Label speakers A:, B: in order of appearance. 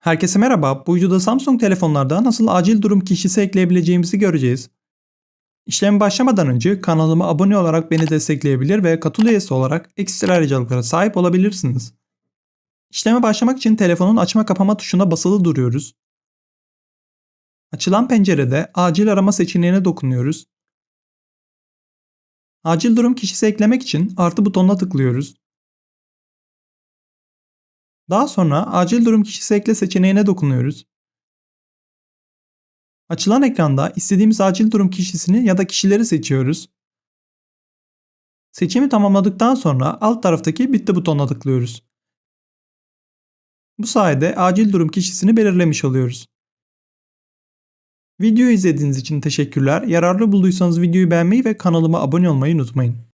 A: Herkese merhaba. Bu videoda Samsung telefonlarda nasıl acil durum kişisi ekleyebileceğimizi göreceğiz. İşleme başlamadan önce kanalıma abone olarak beni destekleyebilir ve katıl üyesi olarak ekstra ayrıcalıklara sahip olabilirsiniz. İşleme başlamak için telefonun açma kapama tuşuna basılı duruyoruz. Açılan pencerede acil arama seçeneğine dokunuyoruz. Acil durum kişisi eklemek için artı butonuna tıklıyoruz. Daha sonra acil durum kişisi ekle seçeneğine dokunuyoruz. Açılan ekranda istediğimiz acil durum kişisini ya da kişileri seçiyoruz. Seçimi tamamladıktan sonra alt taraftaki bitti butonuna tıklıyoruz. Bu sayede acil durum kişisini belirlemiş oluyoruz. Videoyu izlediğiniz için teşekkürler. Yararlı bulduysanız videoyu beğenmeyi ve kanalıma abone olmayı unutmayın.